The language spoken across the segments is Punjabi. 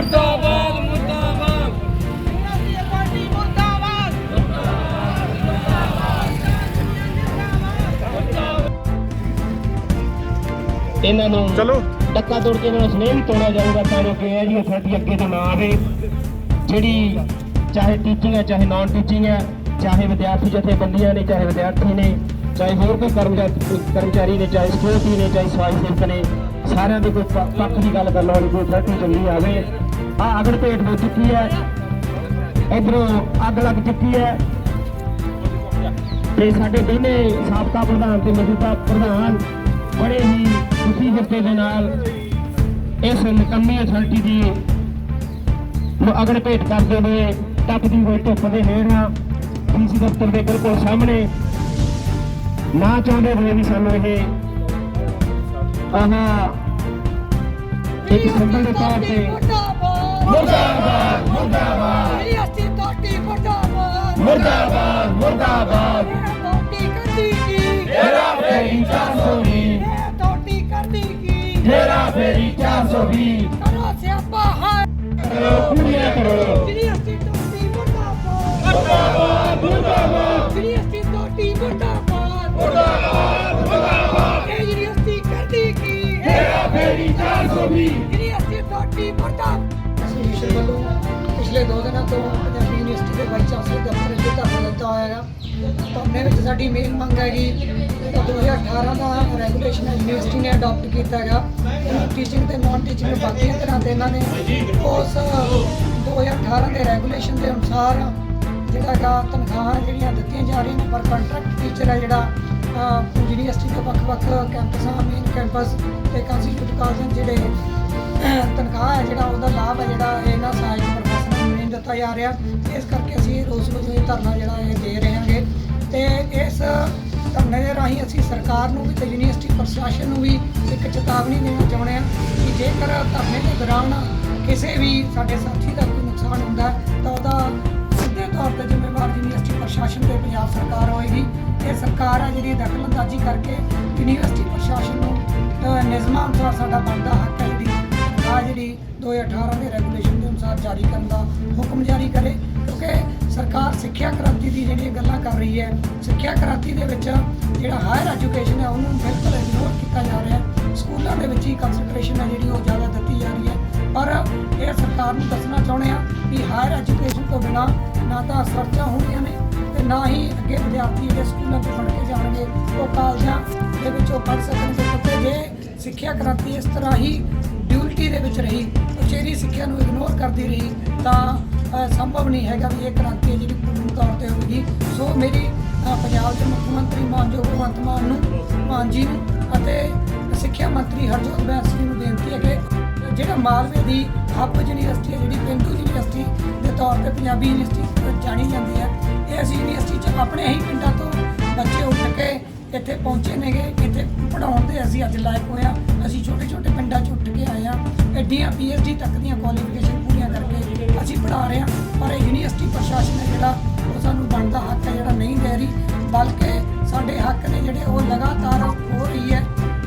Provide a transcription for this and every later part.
ਮੁਰਦਾਬਾਦ ਮੁਰਦਾਬਾਦ। ਪਾਰਟੀ ਮੁਰਦਾਬਾਦ ਇਹਨਾਂ ਨੂੰ ਚਲੋ। ਟੱਕਾ ਤੋੜ ਕੇ ਇਹਨਾਂ ਨੂੰ ਸਨੇਹ ਵੀ ਤੋੜਿਆ ਜਾਊਗਾ ਤਾਂ ਜੋ ਕਿ ਇਹ ਜੀ ਅਥਾਰਟੀ ਅੱਗੇ ਤੋਂ ਨਾ ਆਵੇ। ਜਿਹੜੀ ਚਾਹੇ ਟੀਚਿੰਗ ਹੈ ਚਾਹੇ ਨਾਨ ਟੀਚਿੰਗ ਹੈ ਚਾਹੇ ਵਿਦਿਆਰਥੀ ਜਥੇਬੰਦੀਆਂ ਨੇ ਚਾਹੇ ਵਿਦਿਆਰਥੀ ਨੇ ਚਾਹੇ ਹੋਰ ਕੋਈ ਕਰਮਚਾਰੀ ਕਰਮਚਾਰੀ ਨੇ ਚਾਹੇ ਸਿਕਿਉਰਿਟੀ ਨੇ ਚਾਹੇ ਸਫ਼ਾਈ ਸੇਵਕ ਨੇ ਸਾਰਿਆਂ ਦੀ ਕੋਈ ਪੱਖ ਦੀ ਗੱਲ ਕਰਨ ਵਾਲੀ ਕੋਈ ਅਥਾਰਟੀ ਚੰਗੀ ਆਵੇ। ਆ ਅਗੜ ਭੇਟ ਹੋ ਚੁੱਕੀ ਹੈ? ਇਧਰੋਂ ਅੱਗ ਲੱਗ ਚੁੱਕੀ ਹੈ। ਤੇ ਸਾਡੇ ਦੋਨੇ ਸਾਬਕਾ ਪ੍ਰਧਾਨ ਤੇ ਮੌਜੂਦਾ ਪ੍ਰਧਾਨ ਬੜੇ ਹੀ ਖੁਸ਼ੀ ਹਿਰਦੇ ਦੇ ਨਾਲ ਇਸ ਨਿਕੰਮੀ ਅਥਾਰਟੀ ਦੀ ਨੂੰ ਅਗੜ ਭੇਟ ਕਰਦੇ ਹੋਏ ਤਪਦੀ ਹੋਈ ਧੁੱਪ ਦੇ ਹੇਠਾਂ ਡੀਸੀ ਦਫ਼ਤਰ ਦੇ ਬਿਲਕੁਲ ਸਾਹਮਣੇ। ਨਾ ਚਾਹੁੰਦੇ ਹੋਏ ਵੀ ਸਾਨੂੰ ਇਹ, ਆਹ ਇੱਕ ਸਿੰਬਲ ਦੇ ਤੌਰ ਤੇ ਮੁਰਦਾਬਾਦ ਮੁਰਦਾਬਾਦ। ਯੂਨੀਵਰਸਿਟੀ ਪਾਰਟੀ ਮੁਰਦਾਬਾਦ ਮੁਰਦਾਬਾਦ ਮੁਰਦਾਬਾਦ ਪਾਰਟੀ ਕਰਦੀ ਕੀ ਤੇਰਾ ਫੇਰੀ 420 ਇਹ ਪਾਰਟੀ ਕਰਦੀ ਕੀ ਤੇਰਾ ਫੇਰੀ 420 ਕਰੋ ਸਿਆਪਾ ਹੈ? ਕਰੋ ਪੂਰੀਆਂ ਕਰੋ ਯੂਨੀਵਰਸਿਟੀ ਪਾਰਟੀ ਮੁਰਦਾਬਾਦ ਮੁਰਦਾਬਾਦ ਮੁਰਦਾਬਾਦ ਯੂਨੀਵਰਸਿਟੀ ਪਾਰਟੀ ਮੁਰਦਾਬਾਦ ਮੁਰਦਾਬਾਦ ਮੁਰਦਾਬਾਦ ਯੂਨੀਵਰਸਿਟੀ ਕਰਦੀ ਕੀ ਤੇਰਾ ਫੇਰੀ 420 ਯੂਨੀਵਰਸਿਟੀ ਪਾਰਟੀ ਮੁਰਦਾਬਾਦ। ਐਸੋਸੀਏਸ਼ਨ ਵੱਲੋਂ ਪਿਛਲੇ ਦੋ ਦਿਨਾਂ ਤੋਂ ਪੰਜਾਬੀ ਯੂਨੀਵਰਸਿਟੀ ਦੇ ਵਾਈਸ ਚਾਂਸਲਰ ਦਫ਼ਤਰ ਵਿੱਚ ਧਰਨਾ ਦਿੱਤਾ ਹੋਇਆ ਹੈ ਧਰਨੇ ਵਿੱਚ ਸਾਡੀ ਮੇਨ ਮੰਗ ਹੈਗੀ ਜਿਹੜਾ 2018 ਦਾ ਰੈਗੂਲੇਸ਼ਨ ਯੂਨੀਵਰਸਿਟੀ ਨੇ ਅਡਾਪਟ ਕੀਤਾ ਹੈਗਾ। ਟੀਚਿੰਗ ਤੇ ਨਾਨ ਟੀਚਿੰਗ ਨੂੰ ਬਾਕੀਆਂ ਤਰ੍ਹਾਂ ਦੇ ਇਹਨਾਂ ਨੇ ਉਸ 2018 ਦੇ ਰੈਗੂਲੇਸ਼ਨ ਦੇ ਅਨੁਸਾਰ ਜਿਹੜਾ ਹੈਗਾ ਤਨਖਾਹਾਂ ਜਿਹੜੀਆਂ ਦਿੱਤੀਆਂ ਜਾ ਰਹੀਆਂ ਨੇ ਪਰ ਕੰਟਰੈਕਟ ਟੀਚਰ ਹੈ ਜਿਹੜਾ ਯੂਨੀਵਰਸਿਟੀ ਦੇ ਵੱਖ-ਵੱਖ ਕੈਂਪਸਾਂ ਮੇਨ ਕੈਂਪਸ ਤੇ ਕੰਸਟੀਟਿਊਟ ਕਾਲਜ ਜਿਹੜੇ ਤਨਖਾਹ ਹੈ, ਜਿਹੜਾ ਉਹਦਾ ਲਾਭ ਹੈ, ਜਿਹੜਾ ਇਹਨਾਂ ਸਹਾਇਕ ਪ੍ਰੋਫੈਸਰਾਂ ਨੂੰ ਨਹੀਂ ਦਿੱਤਾ ਜਾ ਰਿਹਾ। ਇਸ ਕਰਕੇ ਅਸੀਂ ਇਹ ਰੋਸ ਵਜੋਂ ਇਹ ਧਰਨਾ ਜਿਹੜਾ ਇਹ ਦੇ ਰਹੇ ਹਾਂਗੇ। ਤੇ ਇਸ ਧਰਨੇ ਦੇ ਰਾਹੀਂ ਅਸੀਂ ਸਰਕਾਰ ਨੂੰ ਵੀ ਤੇ ਯੂਨੀਵਰਸਿਟੀ ਪ੍ਰਸ਼ਾਸਨ ਨੂੰ ਵੀ ਇੱਕ ਚੇਤਾਵਨੀ ਦੇਣਾ ਚਾਹੁੰਦੇ ਹਾਂ ਕਿ ਜੇਕਰ ਧਰਨੇ ਦੇ ਦੌਰਾਨ ਕਿਸੇ ਵੀ ਸਾਡੇ ਸਾਥੀ ਦਾ ਕੋਈ ਨੁਕਸਾਨ ਹੁੰਦਾ ਤਾਂ ਉਹਦਾ ਸਿੱਧੇ ਤੌਰ ਤੇ ਜ਼ਿੰਮੇਵਾਰ ਯੂਨੀਵਰਸਿਟੀ ਪ੍ਰਸ਼ਾਸਨ ਤੇ ਪੰਜਾਬ ਸਰਕਾਰ ਹੋਏਗੀ। ਇਹ ਸਰਕਾਰ ਹੈ ਜਿਹੜੀ ਦਖਲਅੰਦਾਜ਼ੀ ਕਰਕੇ ਯੂਨੀਵਰਸਿਟੀ ਪ੍ਰਸ਼ਾਸਨ ਨੂੰ ਨਿਯਮਾਂ ਅਨੁਸਾਰ ਸਾਡਾ ਬਣਦਾ ਹੱਕ ਹੈ ਜਿਹੜੀ ਆ ਜਿਹੜੀ 2018 ਦੇ ਰੈਗੂਲੇਸ਼ਨ ਦੇ ਅਨੁਸਾਰ ਜਾਰੀ ਕਰਨ ਦਾ ਹੁਕਮ ਜਾਰੀ ਕਰੇ, ਕਿਉਂਕਿ ਸਰਕਾਰ ਸਿੱਖਿਆ ਕ੍ਰਾਂਤੀ ਦੀ ਜਿਹੜੀਆਂ ਗੱਲਾਂ ਕਰ ਰਹੀ ਹੈ, ਸਿੱਖਿਆ ਕ੍ਰਾਂਤੀ ਦੇ ਵਿੱਚ ਜਿਹੜਾ ਹਾਇਰ ਐਜੂਕੇਸ਼ਨ ਹੈ, ਉਹਨੂੰ ਬਿਲਕੁਲ ਇਗਨੋਰ ਕੀਤਾ ਜਾ ਰਿਹਾ ਹੈ। ਸਕੂਲਾਂ ਦੇ ਵਿੱਚ ਹੀ ਕੰਸੈਂਟਰੇਸ਼ਨ ਹੈ ਜਿਹੜੀ, ਉਹ ਜ਼ਿਆਦਾ ਦਿੱਤੀ ਜਾ ਰਹੀ ਹੈ। ਪਰ ਇਹ ਸਰਕਾਰ ਨੂੰ ਦੱਸਣਾ ਚਾਹੁੰਦੇ ਆ ਕਿ ਹਾਇਰ ਐਜੂਕੇਸ਼ਨ ਤੋਂ ਬਿਨਾ ਨਾ ਤਾਂ ਸਰਚਾਂ ਹੋਣੀਆਂ ਨੇ ਤੇ ਨਾ ਹੀ ਅੱਗੇ ਵਿਦਿਆਰਥੀ ਜਿਹੜੇ ਸਕੂਲਾਂ ਤੋਂ ਪੜ੍ਹ ਕੇ ਜਾਣਗੇ। ਉਹ ਕਾਲਜਾਂ ਦੇ ਵਿੱਚ ਉਹ ਪੜ੍ਹ ਸਕਣਗੇ। ਕਿਉਂਕਿ ਜੇ ਸਿੱਖਿਆ ਕ੍ਰਾਂਤੀ ਇਸ ਤਰ੍ਹਾਂ ਹੀ ਡਿਊਟੀ ਦੇ ਵਿੱਚ ਰਹੀ, ਉਚੇਰੀ ਸਿੱਖਿਆ ਨੂੰ ਇਗਨੋਰ ਕਰਦੀ ਰਹੀ, ਤਾਂ ਸੰਭਵ ਨਹੀਂ ਹੈਗਾ ਵੀ ਇਹ ਕ੍ਰਾਂਤੀ ਜਿਹੜੀ ਪੂਰਨ ਤੌਰ ਤੇ ਹੋਵੇਗੀ ਸੋ ਮੇਰੀ ਪੰਜਾਬ ਦੇ ਮੁੱਖ ਮੰਤਰੀ ਮਾਨਯੋਗ ਭਗਵੰਤ ਮਾਨ ਨੂੰ, ਮਾਨ ਜੀ ਨੂੰ ਅਤੇ ਸਿੱਖਿਆ ਮੰਤਰੀ ਹਰਜੋਤ ਬੈਂਸ ਜੀ ਨੂੰ ਬੇਨਤੀ ਹੈ ਕਿ ਜਿਹੜਾ ਮਾਲਵੇ ਦੀ ਹੱਬ ਯੂਨੀਵਰਸਿਟੀ ਹੈ, ਜਿਹੜੀ ਪਿੰਡੂ ਯੂਨੀਵਰਸਿਟੀ ਦੇ ਤੌਰ ਤੇ ਪੰਜਾਬੀ ਯੂਨੀਵਰਸਿਟੀ ਜਾਣੀ ਜਾਂਦੀ ਹੈ ਇਹ ਅਸੀਂ ਯੂਨੀਵਰਸਿਟੀ 'ਚ ਆਪਣੇ ਹੀ ਪਿੰਡਾਂ ਤੋਂ ਬੱਚੇ ਉੱਠ ਕੇ ਇੱਥੇ ਪਹੁੰਚੇ ਨੇਗੇ, ਇੱਥੇ ਪੜਾਉਣ 'ਤੇ ਅਸੀਂ ਅੱਜ ਲਾਇਕ ਹੋਇਆ ਅਸੀਂ ਛੋਟੇ ਛੋਟੇ ਪਿੰਡਾਂ 'ਚ ਉੱਠ ਕੇ ਆਏ ਆ ਐਡੀਆਂ ਪੀਐਚਡੀ ਤੱਕ ਦੀਆਂ ਕੁਆਲੀਫਿਕੇਸ਼ਨ ਪੂਰੀਆਂ ਕਰਕੇ ਅਸੀਂ ਪੜ੍ਹਾ ਰਹੇ ਹਾਂ। ਪਰ ਇਹ ਯੂਨੀਵਰਸਿਟੀ ਪ੍ਰਸ਼ਾਸਨ ਹੈ ਜਿਹੜਾ ਉਹ ਸਾਨੂੰ ਬਣਦਾ ਹੱਕ ਹੈ, ਜਿਹੜਾ ਨਹੀਂ ਦੇ ਰਹੀ, ਬਲਕਿ ਸਾਡੇ ਹੱਕ ਨੇ ਜਿਹੜੇ ਉਹ ਲਗਾਤਾਰ ਹੋ ਰਹੀ ਹੈ।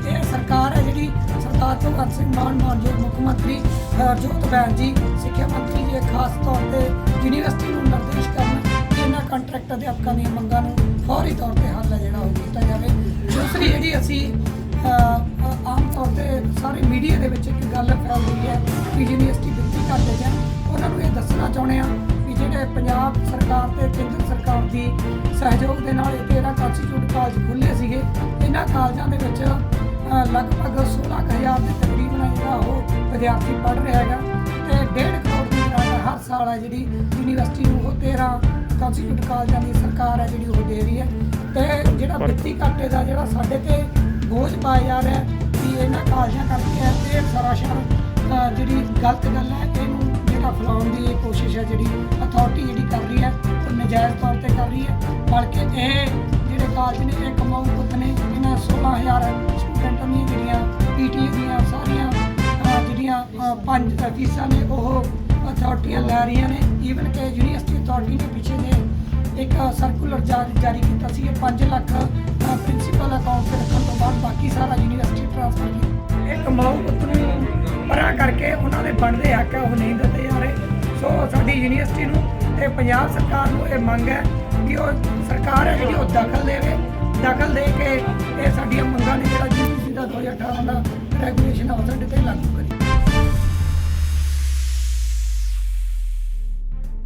ਇਹ ਸਰਕਾਰ ਹੈ ਜਿਹੜੀ ਸਰਦਾਰ ਭਗਵੰਤ ਸਿੰਘ ਮਾਨ ਮਾਨਯੋਗ ਮੁੱਖ ਮੰਤਰੀ ਹਰਜੋਤ ਬੈਂਜੀ ਸਿੱਖਿਆ ਮੰਤਰੀ ਜੀ ਖਾਸ ਤੌਰ ਤੇ ਯੂਨੀਵਰਸਿਟੀ ਨੂੰ ਇਹਨਾਂ ਕੰਟਰੈਕਟ ਅਧਿਆਪਕਾਂ ਦੀਆਂ ਮੰਗਾਂ ਨੂੰ ਫੌਰੀ ਤੌਰ ਤੇ ਹੱਲ ਹੈ ਜਿਹੜਾ ਉਹ ਕੀਤਾ ਜਾਵੇ। ਦੂਸਰੀ ਜਿਹੜੀ ਅਸੀਂ ਆਮ ਤੌਰ ਤੇ ਸਾਰੇ ਮੀਡੀਆ ਦੇ ਵਿੱਚ ਇੱਕ ਗੱਲ ਫੈਲ ਰਹੀ ਹੈ ਕਿ ਯੂਨੀਵਰਸਿਟੀ ਦਿੱਤੀ ਕਰਦੇ ਜਾਂ ਉਹਨਾਂ ਨੂੰ ਇਹ ਦੱਸਣਾ ਚਾਹੁੰਦੇ ਆ ਕਿ ਜਿਹੜੇ ਪੰਜਾਬ ਸਰਕਾਰ ਤੇ ਕੇਂਦਰ ਸਰਕਾਰ ਦੀ ਸਹਿਯੋਗ ਦੇ ਨਾਲ ਇਹ 13 ਕੰਸਟੀਟਿਊਟ ਕਾਲਜ ਖੁੱਲੇ ਸੀਗੇ ਇਹਨਾਂ ਕਾਲਜਾਂ ਦੇ ਵਿੱਚ ਅ, ਲਗਭਗ 16000 ਦੇ ਤਕਰੀਬਨ ਜਿਹੜਾ ਉਹ ਵਿਦਿਆਰਥੀ ਪੜ੍ਹ ਰਿਹਾ ਹੈਗਾ ਤੇ 1.5 ਕਰੋੜ ਦੀ ਹਰ ਸਾਲ ਹੈ ਜਿਹੜੀ ਯੂਨੀਵਰਸਿਟੀ ਨੂੰ ਉਹ 13 ਕੰਸਟੀਟਿਊਟ ਕਾਲਜਾਂ ਦੀ ਸਰਕਾਰ ਹੈ ਜਿਹੜੀ ਉਹ ਦੇ ਰਹੀ ਹੈ। ਤੇ ਜਿਹੜਾ ਵਿੱਤੀ ਘਾਟੇ ਦਾ ਜਿਹੜਾ ਸਾਡੇ ਤੇ ਬੋਝ ਪਾਇਆ ਜਾ ਰਿਹਾ ਕਿ ਇਹਨਾਂ ਕਾਲਜਾਂ ਕਰਕੇ ਇਹ ਸਰਾਸਰ ਅ, ਜਿਹੜੀ ਗਲਤ ਗੱਲ ਹੈ ਇਹਨੂੰ ਜਿਹੜਾ ਫੈਲਾਉਣ ਦੀ ਇਹ ਕੋਸ਼ਿਸ਼ ਹੈ ਜਿਹੜੀ ਅਥਾਰਟੀ ਜਿਹੜੀ ਕਰ ਰਹੀ ਹੈ ਉਹ ਨਜਾਇਜ਼ ਤੌਰ ਤੇ ਕਰ ਰਹੀ ਹੈ। ਬਲਕਿ ਇਹ ਜਿਹੜੇ ਕਾਲਜ ਨੇ ਇਹ ਕਮਾਊ ਪੁੱਤ ਨੇ ਇਹਨਾਂ 16000 ਸਟੂਡੈਂਟਾਂ ਦੀਆਂ ਜਿਹੜੀਆਂ ਪੀਟੀਏ ਦੀਆਂ ਸਾਰੀਆਂ ਜਿਹੜੀਆਂ ਪੰਜ ਫੀਸਾਂ ਨੇ ਉਹ ਅਥਾਰਟੀਆਂ ਲੈ ਰਹੀਆਂ ਨੇ। ਈਵਨ ਕਿ ਯੂਨੀਵਰਸਿਟੀ ਅਥਾਰਟੀ ਨੇ ਪਿੱਛੇ ਜੇ ਇੱਕ ਸਰਕੂਲਰ ਜਾਰੀ ਜਾਰੀ ਕੀਤਾ ਸੀ। ਇਹ 5 ਲੱਖ ਪ੍ਰਿੰਸੀਪਲ ਅਕਾਊਂਟ ਤੇ ਰੱਖਣ ਤੋਂ ਬਾਅਦ ਬਾਕੀ ਸਾਰਾ ਯੂਨੀਵਰਸਿਟੀ ਟ੍ਰਾਂਸਫਰ ਕੀਤਾ ਇੱਕ ਮਾਊ ਪੁੱਤ ਨੂੰ ਪਰਾਂ ਕਰਕੇ ਉਹਨਾਂ ਦੇ ਬਣਦੇ ਹੱਕ ਆ, ਉਹ ਨਹੀਂ ਦਿੱਤੇ ਜਾ ਰਹੇ। ਸੋ ਸਾਡੀ ਯੂਨੀਵਰਸਿਟੀ ਨੂੰ ਤੇ ਪੰਜਾਬ ਸਰਕਾਰ ਨੂੰ ਇਹ ਮੰਗ ਹੈ ਕਿ ਉਹ ਸਰਕਾਰ ਹੈ ਜਿਹੜੀ ਉਹ ਦਖਲ ਦੇਵੇ। ਦਖਲ ਦੇ ਕੇ ਇਹ ਸਾਡੀਆਂ ਮੰਗਾਂ ਨੇ ਜਿਹੜਾ ਜੀਪੀਸੀ ਦਾ 2018 ਦਾ ਰੈਗੂਲੇਸ਼ਨ ਆਫ ਤੇ ਲਾਗੂ ਕਰੇ।